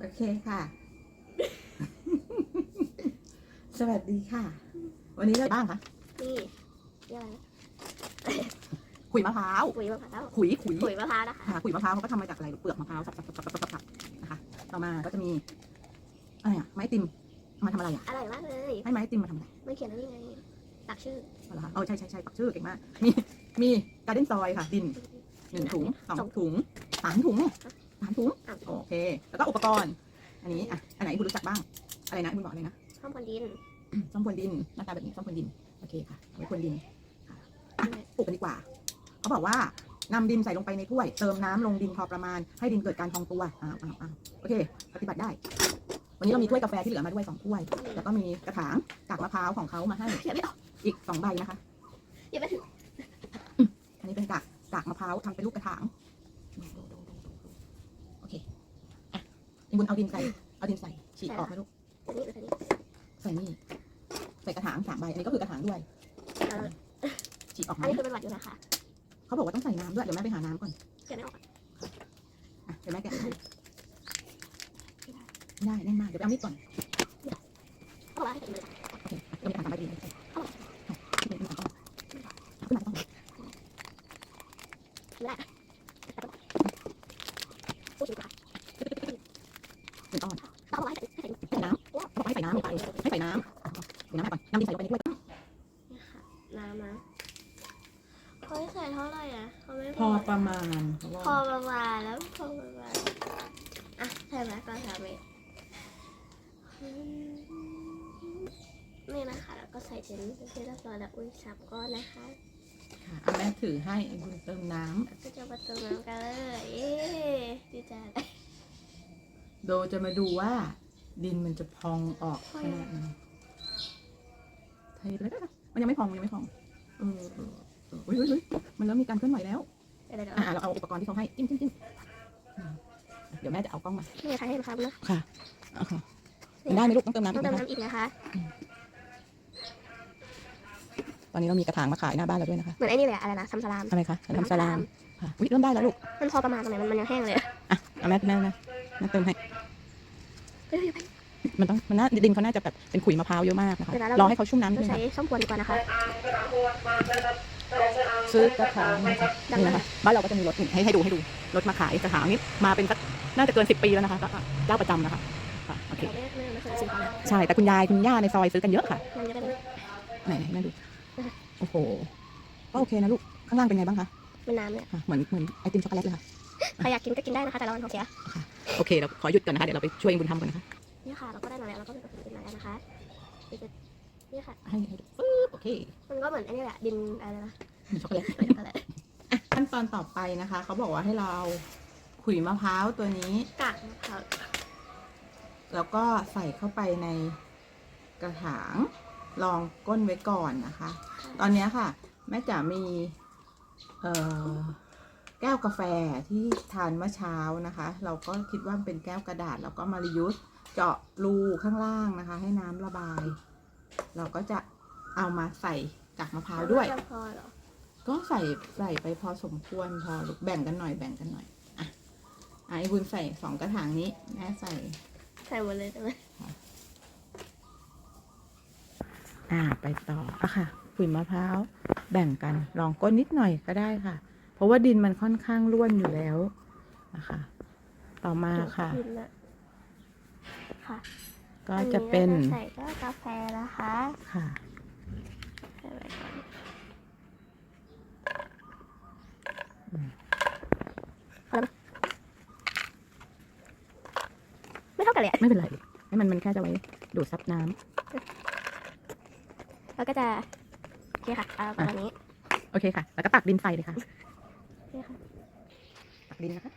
โอเคค่ะ สวัสดีค่ะ วันนี้เราบ้างคะนี่เรียกอะไรนะขุยมะพร้าวปุ๋ยมะพร้าวขุยขุยปุ๋ยมะพร้าวนะคะค่ะขุยมะพร้าวเขาก็ทำมาจากอะไรเปลือกมะพร้าวสับสับสับสับสับสับนะคะ ต่อมาก็จะมีอะไรอะไม้ติมเอามาทำอะไรอะอร่อยมากเลยให้ไม้ติมมาทำอะไรมันเขียนว่านี่ไงตักชื่อเอาละคะเออใช่ใช่ใช่ปักชื่อเก่งมาก มีมีการ์เด้นซอยค่ะ ดินหนึ่งถุงสองถุงสามถุง สามถุงอะโอเค แล้วก็อุปกรณ์ อันนี้อะอันไหนคุณรู้จักบ้าง อะไรนะคุณบอกเลยนะข้าวพนดินส้มพรวนดินหน้าตาแบบนี้ส้มพรวนดิน โอเคค่ะเอาไว้พรวนดินค่ะอะปลูกกันดีกว่า เขาบอกว่านำดินใส่ลงไปในถ้วย เติมน้ำลงดินพอประมาณ ให้ดินเกิดการพองตัวอ้าวอ้าวอ้าวโอเค ปฏิบัติได้ วันนี้เรามีถ้วยกาแฟที่เหลือมาด้วยสองถ้วย แล้วก็มีกระถางกากมะพร้าวของเขามาให้ เขียนไม่ออกอีกสองใบนะคะเขียนไม่ถึงอันนี้เป็นกากกากมะพร้าวทำเป็นลูกกระถางโอเค อะอีบุญเอาดินใส่ เอาดินใส่ ฉีกออกไหมลูก อันนี้หรืออันนี้ใส่นี่ ใส่กระถางสามใบ อันนี้ก็คือกระถางด้วย เออฉีกออกไหมอันนี้คือเป็นหวัดอยู่นะคะเขาบอกว่าต้องใส่น้ำด้วย เดี๋ยวแม่ไปหาน้ำก่อนเขียนไม่ออกอะ เดี๋ยวแม่แกะให้ไม่ได้แน่นมาก เดี๋ยวไปเอามีดก่อนเอาไว้ให้ถึงเลยค่ะ โอเคอะเดี๋ยวไปทำสามใบดีเลยเอาขึ้นมาก่อนขึ้นมาก่อน ไม่ได้พูดถึงค่ะ หนึ่งก้อน เอาไว้ให้ถึงให้ถึง ใส่น้ำเขาบอกให้ใส่น้ำลงไปให้ใส่น้ำเดี๋ยวน้ำไปก่อนน้ำดินใส่ลงไปในถ้วย นี่ค่ะน้ำนะเขาให้ใส่เท่าไหร่อะเขาไม่ พอประมาณเขา พอ ว่า ประมาณแล้วพอประมาณอะใช่ไหมก็ใช่ไหมนี่นะคะแล้วก็ ใส่เจนเป็นที่เรียบร้อยแล้วอุ้ยสามก้อนนะคะค่ะเอาแม่ถือให้ไอ้บุญเติมน้ก็จะมาเติมน้ำกันเลยเย้ดีใจเลยำโดจะมาดูว่า ดินมันจะพองออกขนาดไหนเทเลยนะมันยังไม่พองมันยังไม่พองเออเออเออเฮ้ยเฮ้ยเฮ้ยมันเริ่มมีการเคลื่อนไหวแล้วเดี๋ยวเดี๋ยวอะเราเอาอุปกรณ์ที่เขาให้จิ้มจิ้มจิ้มอืมเดี๋ยวแม่จะเอากล้องมานี่ค่ะให้มาครับนะค่ะเอาค่ะมันได้ไหมลูกต้องเติมน้ำต้อีองกเติมนะคะ น้ำอีกนะคะ ตอนนี้เรามีกระถางมาขายหน้าบ้านเราด้วยนะคะเหมือนไอ้นี่เลยอะอะไรนะซัมสลาม อะไรคะทำสลามค่ะอุ๊ยเริ่มได้แล้วลูกมันพอประมาณตรงไหนมันมันยังแห้งเลยอะอะเอาแม่แม่แม่แม่เติมให้เฮ้ย มันต้องมันน่าดินเขาน่าจะแบบเป็นขุยมะพร้าวเยอะมากนะคะเวลาเรา รอให้เขาชุ่มน้ำนิดเรานึงใช้ค่ะส้มกวนดีกว่านะคะ ซื้อกระถางนะคะนี่นะคะบ้านเราก็จะมีรถนี่ให้ให้ดูให้ดูรถมาขายกระถางนี้มาเป็นสักน่าจะเกินสิบปีแล้วนะคะก็เจ้าประจำนะคะค่ะโอเคเราไม่ไม่ไม่เคยซื้อเขานะใช่แต่คุณยายคุณย่าในซอยซื้อกันเยอะค่ะ มันจะเป็นไหนไหนแม่ดู โอ้โหก็โอเคนะลูก ข้างล่างเป็นไงบ้างคะเป็นน้ำเนี่ยค่ะเหมือนเหมือนไอติมช็อกโกแลตเลยค่ะ ใครอยากกินก็กินได้นะคะ แต่เรามันของเสียโอเค เราขอหยุดก่อนนะคะ เดี๋ยวเราไปช่วยบุญทำก่อนนะคะนี่ค่ะ เราก็ได้มาแล้ว เราก็เป็นกระปุกดินมาแล้วนะคะนี่คือนี่ค่ะ ให้ให้ดูปึ๊บโอเคมันก็เหมือนไอ้นี่แหละ ดินอะไรนะมีช็อกโกแลตเป็นอะไรอะขั้นตอนต่อไปนะคะ เขาบอกว่าให้เราเอาขุยมะพร้าวตัวนี้ กากมะพร้าวแล้วก็ใส่เข้าไปในกระถาง รองก้นไว้ก่อนนะคะ ตอนเนี้ยค่ะ แม่จ๋ามีเอ่อแก้วกาแฟที่ทานเมื่อเช้านะคะ เราก็คิดว่ามันเป็นแก้วกระดาษแล้วก็มารียูสเจาะรูข้างล่างนะคะ ให้น้ำระบาย เราก็จะเอามาใส่กากมะพร้าวด้วยไม่พอเหรอก็ใส่ใส่ไปพอสมควรพอลูกแบ่งกันหน่อยแบ่งกันหน่อยอะอะไอ้บุญใส่สองกระถางนี้แม่ใส่ ใส่หมดเลยใช่ไหม อ่าไปต่ออะค่ะขุยมะพร้าวแบ่งกันลองก้นนิดหน่อยก็ได้ค่ะ เพราะว่าดินมันค่อนข้างร่วนอยู่แล้วนะคะ ต่อมาค่ะดินอะค่ะก็จะเป็นอัราใส่ก็กาแฟนะคะค่ะใส่ไว้ก่อนอืมพอแล้วไม่เท่ากันเลยอะไม่เป็นไร ให้มันมันแค่จะไว้ดูดซับน้ำ เราก็จะโอเคค่ะเอาประมาณนี้โอเคค่ะ แล้วก็ตักดินใส่เลยค่ะนี่ค่ะตักดินนะคะ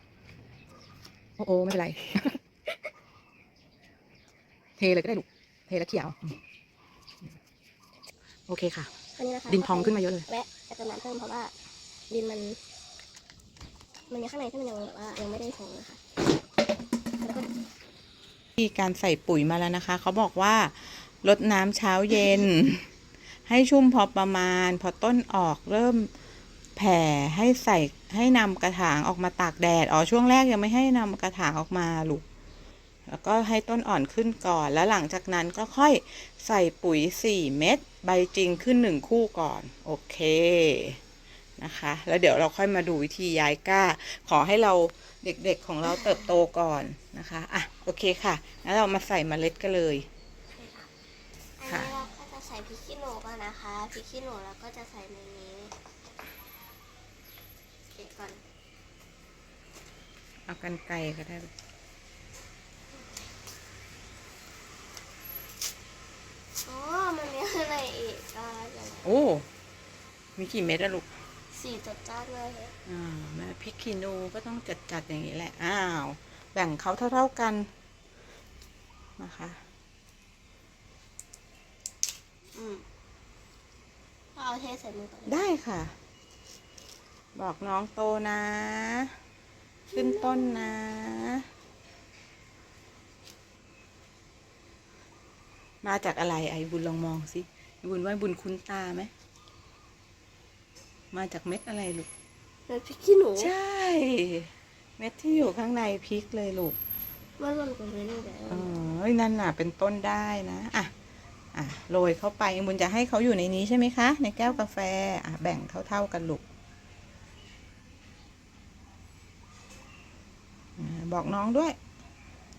โอ้โอไม่เป็นไร เทเลยก็ได้ลูก เทแล้วเขี่ยวอืมโอเคค่ะ อันนี้นะคะดินพองขึ้นมาเยอะเลย แวะจะเติมน้ำเพิ่มเพราะว่าดินมัน มันมีข้างในที่มันยังแบบว่ายังไม่ได้พองนะคะแล้วก็ที่การใส่ปุ๋ยมาแล้วนะคะ เขาบอกว่าลดน้ำเช้าเย็น ให้ชุ่มพอประมาณ พอต้นออกเริ่มแผ่ให้ใส่ให้นำกระถางออกมาตากแดดอ๋อช่วงแรกยังไม่ให้นำกระถางออกมาลูกแล้วก็ให้ต้นอ่อนขึ้นก่อน แล้วหลังจากนั้นก็ค่อยใส่ปุ๋ย 4 เม็ดใบจริงขึ้น 1 คู่ก่อน โอเคนะคะ แล้วเดี๋ยวเราค่อยมาดูวิธีย้ายก้า ขอให้เราเด็กๆของเราเติบโตก่อนนะคะ อะ โอเคค่ะ แล้วเรามาใส่เมล็ดกันเลยอันนี้เราก็จะ นูก่อนนะคะพริกขี้หนูเราก็จะใส่ในนี้เก็บก่อน เอากันไกลก็ได้อ๋อมันมีอะไรอีกอ่าอย่างโอ้ มีกี่เม็ดอะลูก สีจัดจ้านเลยอ่าแม่พริกขี้หนูก็ต้องจัดจัดๆอย่างนี้แหละ อ้าว แบ่งเขาเท่าๆกันนะคะ อืม เอาเทใส่มือก่อนเลยได้ค่ะ บอกน้องโตนะ ขึ้นต้นนะ มาจากอะไรไอ้บุญลองมองสิไอ้บุญว่าบุญคุ้นตาไหม มาจากเม็ดอะไรลูกเป็นพริกขี้หนู ใช่ เม็ดที่อยู่ข้างในพริกเลยลูกมันหล่นไปเลยนี่เดี๋ยวเออเอ้ยนั่นน่ะ เป็นต้นได้นะ อะ อะโรยเข้าไปบุญจะให้เขาอยู่ในนี้ใช่ไหมคะ ในแก้วกาแฟอะแบ่งเท่า ๆกันลูกอ่าบอกน้องด้วย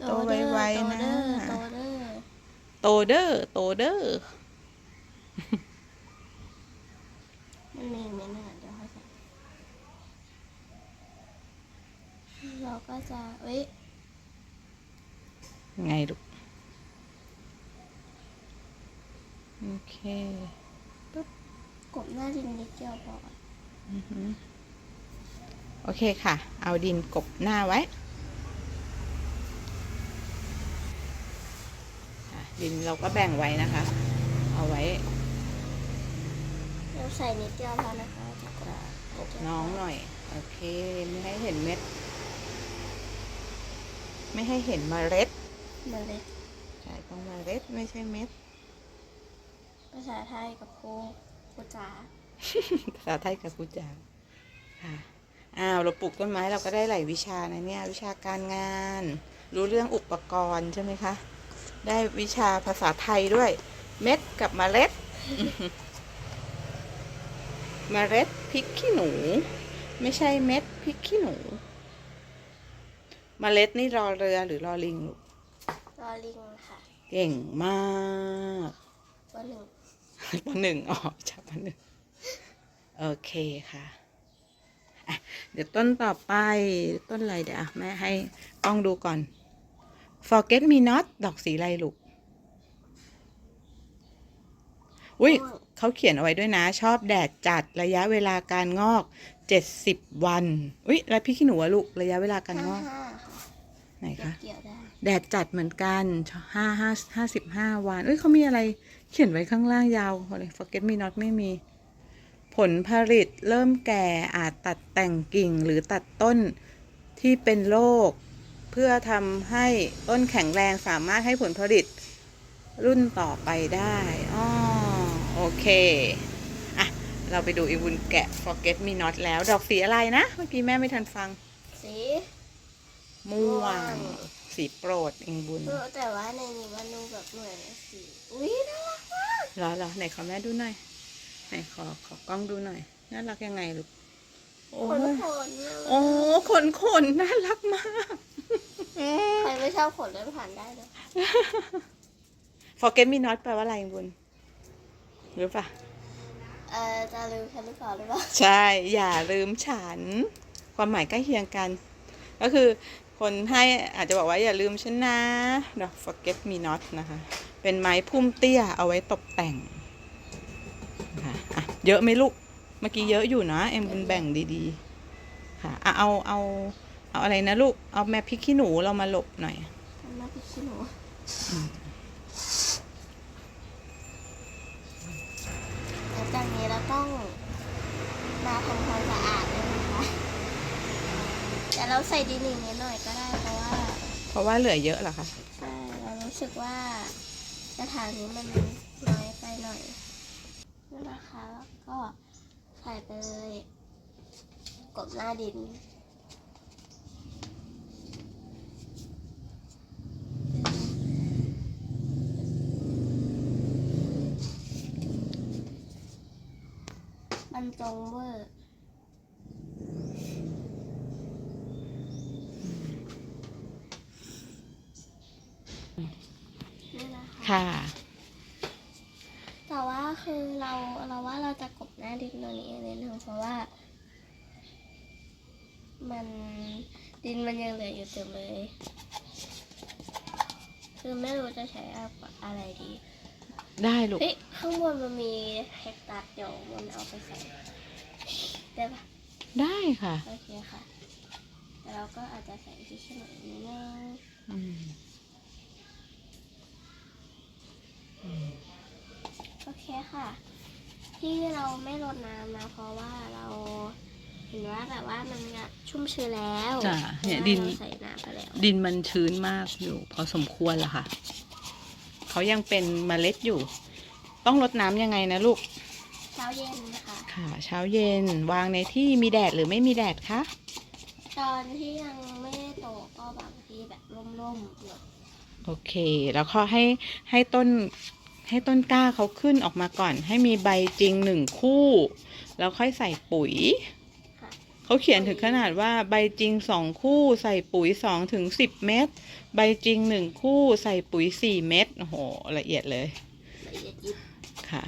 โตไวๆนะ โตเด้อโตเด้อโตเดอร์โตเดอร์มันมีอีกเม็ดหนึงอะเดี๋ยวค่อยใส่เราก็จะเอ้ยไงลูก โอเคกบหน้าดินนิดเดียวพออือหือโอเคค่ะ เอาดินกบหน้าไว้อะดินเราก็แบ่งไว้นะคะ เอาไว้ เราใส่นิดเดียวพอนะคะจะกดกบน้องหน่อย โอเค ไม่ให้เห็นเม็ด ไม่ให้เห็นเมล็ดมาเลยใช่ต้องเมล็ดไม่ใช่เม็ด ภาษาไทยกับครูครูจ๋าภาษาไทยกับกูจ๋าค่ะอ้าวเราปลูกต้นไม้เราก็ได้หลายวิชานะเนี่ย วิชาการงาน รู้เรื่องอุปกรณ์ใช่ไหมคะ ได้วิชาภาษาไทยด้วย เม็ดกับเมล็ดเมล็ดพริกขี้หนู ไม่ใช่เม็ดพริกขี้หนูเมล็ดนี่รอเรือหรือรอลิงลูกรอลิงค่ะ เก่งมากวันหนึ่ง ปหนึ่งอ๋อจับปหนึ่งโอเคค่ะอะ เดี๋ยวต้นต่อไปต้นอะไรเดี๋ยวอะแม่ให้กล้องดูก่อน forget me not ดอกสีอะไรลูกอุ้ยเขาเขียนเอาไว้ด้วยนะ ชอบแดดจัดระยะเวลาการงอก70วันอุ้ยแล้วพี่ขี้หนูอะลูกระยะเวลาการงอกห้าค่ะไหนเก็บคะเกี่ยวได้แดดจัดเหมือนกันห้าห้าห้าสิบห้าวันเอ้ยเขามีอะไร เขียนไว้ข้างล่างยาวเลย forget me not ไม่มี ผลผลิตเริ่มแก่อาจตัดแต่งกิ่งหรือตัดต้นที่เป็นโรคเพื่อทำให้ต้นแข็งแรงสามารถให้ผลผลิตรุ่นต่อไปได้อ๋อโอเค อะ เราไปดูอีวุนแกะ forget me not แล้ว ดอกสีอะไรนะ เมื่อกี้แม่ไม่ทันฟัง สีม่วม่วงง สีโปรดอิงบุญเออแต่ว่าในนี้มันดูแบบเหมือนสีอุ้ยน่ารักมากเหรอเหรอไหนขอแม่ดูหน่อยไหนขอขอกล้องดูหน่อยน่ารักยังไงลูกโอ้คนยขนเนี่ยโอ้ขนขนน่ารักมากใครไม่ชอบขนเดินผ่านได้เลย forget me not แปลว่าอะไรบุญรู้ปะเออจะลืมฉันหรือเปล่าหรือเปล่าใช่อย่าลืมฉัน ความหมายใกล้เคียงกัน ก็คือ คนให้อาจจะบอกว่าอย่าลืมฉันนะดอก forget me not นะคะ เป็นไม้พุ่มเตี้ยเอาไว้ตกแต่งนะคะอะเยอะไหมลูก เมื่อกี้เยอะอยู่นะ เอ็มบุญแบ่งดีๆ ค่ะอะเอาเอาเอาอะไรนะลูก เอาแม่พริกขี้หนูเรามาหลบหน่อยทำหน้าพี่ขี้หนูหลังจากนี้เราต้องมาทำความสะอาดด้วยนะคะแต่เราใส่ดินอีกนิด เพราะว่าเหลือเยอะหรอคะใช่เรารู้สึกว่ากระถางนี้มันน้อยไปหน่อยนะคะแล้วก็ใส่ไปเลยกบหน้าดินมันจงเวอร์ คะค่ะ แต่ว่าคือเราเราว่าเราจะกบหน้าดินตัวนี้นิดนึงเพราะว่า มันดินมันยังเหลืออยู่เต็มเลย คือไม่รู้จะใช้อะไรดี ได้ลูกเฮ้ยข้างบนมันมีแฮกตัสเดี๋ยวมันเอาไปใส่ได้ปะได้ค่ะ โอเคค่ะแต่เราก็อาจจะใส่ที่ชิ้นหน่อยนิดนึง อืม โอ เคค่ะ ที่เราไม่รดน้ำนะ เพราะว่าเราเห็นว่าแบบว่ามันชุ่มชื้นแล้วจ้ะเนี่ยพราะว่าดิน ราใส่น้ำไปแล้วดินมันชื้นมากอยู่ พอสมควรละค่ะ เขายังเป็นเมล็ดอยู่ ต้องรดน้ำยังไงนะลูก เช้าเย็นค่ะค่ะ เช้าเย็นวางในที่มีแดดหรือไม่มีแดดคะ ตอนที่ยังไม่ได้โตก็บางทีแบบร่มๆหน่อย โอเค แล้วก็ให้ให้ต้น ให้ต้นกล้าเขาขึ้นออกมาก่อน ให้มีใบจริงหนึ่งคู่ แล้วค่อยใส่ปุ๋ยค่ะเขาเขียนถึงขนาดว่าใบจริงสองคู่ ใส่ปุ๋ยสองถึงสิบเม็ดใบจริงหนึ่งคู่ ใส่ปุ๋ยสี่เม็ดโอ้โหละเอียดเลยละเอียดยิบค่ะ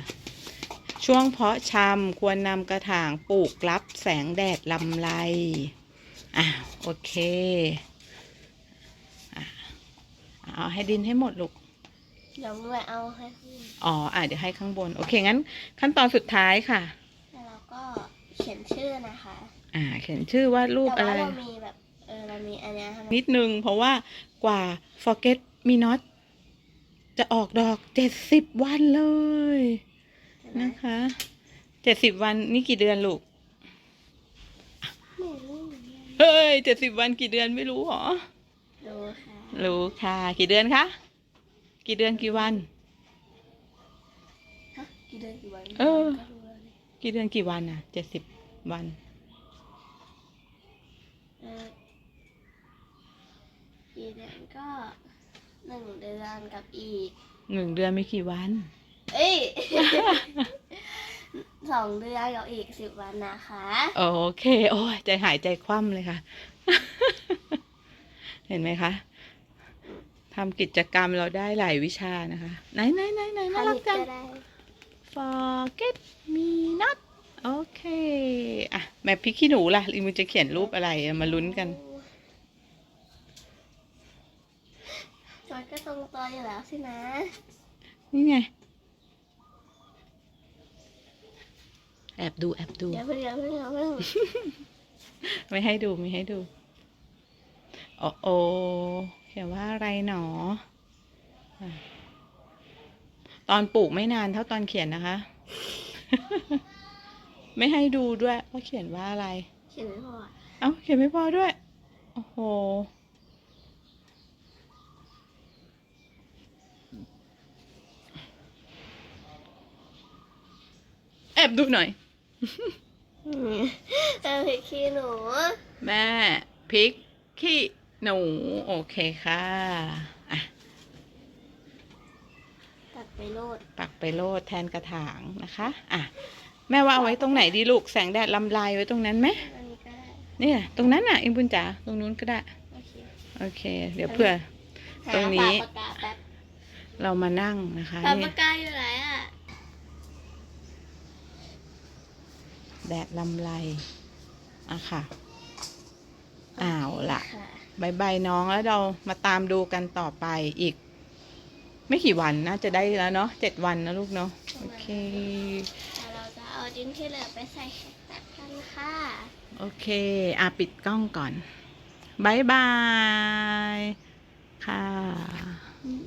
ช่วงเพาะชำควรนำกระถางปลูกรับแสงแดดลำไร อะโอเค อะเอาให้ดินให้หมดลูก เดี๋ยวแม่เอาให้ขึ้นอ๋ออะเดี๋ยวให้ข้างบน โอเค งั้น ขั้นตอนสุดท้ายค่ะ แล้วเราก็เขียนชื่อนะคะ อ่า เขียนชื่อว่ารูปแต่อะว่าไรเรามีแบบเออเรามีอันเนี้ยค่ะนิดนึง เพราะว่ากว่า forget me not จะออกดอกเจ็ดสิบวันเลย เห็นไหมนะคะเจ็ดสิบวันนี่กี่เดือนลูก ไม่รู้เหมือนกันเฮ้ยเจ็ดสิบวันกี่เดือนไม่รู้หรอรู้ค่ะ รู้ค่ะ กี่เดือนคะ กี่เดือนกี่วัน ฮะกี่เดือนกี่วันเออ ก็รู้แล้วนี่กี่เดือนกี่วันอะเจ็ดสิบวัน เออกี่เดือนก็หนึ่งเดือนกับอีก หนึ่งเดือนไม่กี่วัน เอ้ย สองเดือนกับอีกสิบวันนะคะ โอเค โอ้ยใจหายใจคว่ำเลยค่ะ เห็นไหมคะ ทำกิจกรรมเราได้หลายวิชานะคะ ไหนไหนไหนไหนน่ารักจังก็ได้ forget me not โอเค อะแม่พริกขี้หนูล่ะลิมูจะเขียนรูปอะไรเอามาลุ้นกันจอยก็ตรงตัวอยู่แล้วสินะ นี่ไง แอบดูแอบดู เดี๋ยวเพิ่งเดี๋ยวเพิ่งเดี๋ยวเพิ่งไม่ให้ดูไม่ให้ดู โอ้โอเขียนว่าอะไรหนออะตอนปลูกไม่นานเท่าตอนเขียนนะคะ ไม่ให้ดูด้วยว่าเขียนว่าอะไร เขียนไม่พอ เอ้าเขียนไม่พอด้วย โอ้โห แอบดูหน่อยเออขี้หนู แม่พริกขี้ หนูโอเคค่ะอะ ตัดไปโลดปักไปโลดแทนกระถางนะคะ อะ แม่ว่าเอาไว้ตรงไหนดีลูกแสงแดดลำลายไว้ตรงนั้นไหมอันนี้ก็ได้เนี่ย ตรงนั้นอะอิมบุญจ๋าตรงนู้นก็ได้ โอเคโอเค เดี๋ยวเพื่อตรงนี้หาปากกาแป๊บเรามานั่งนะคะปากนี่ปากกาอยู่ไหนอะแดดลำไรอะค่ะอ้าวล่ะ ค่ะ บายบายน้องแล้วเรามาตามดูกันต่อไปอีก ไม่กี่วันน่าจะได้แล้วเนาะเจ็ดวันนะลูกเนาะโอเคแต่เราจะเอาดินที่เหลือไปใส่แฮกตัดกันค่ะโอเคอะปิดกล้องก่อนบายบายค่ะอืม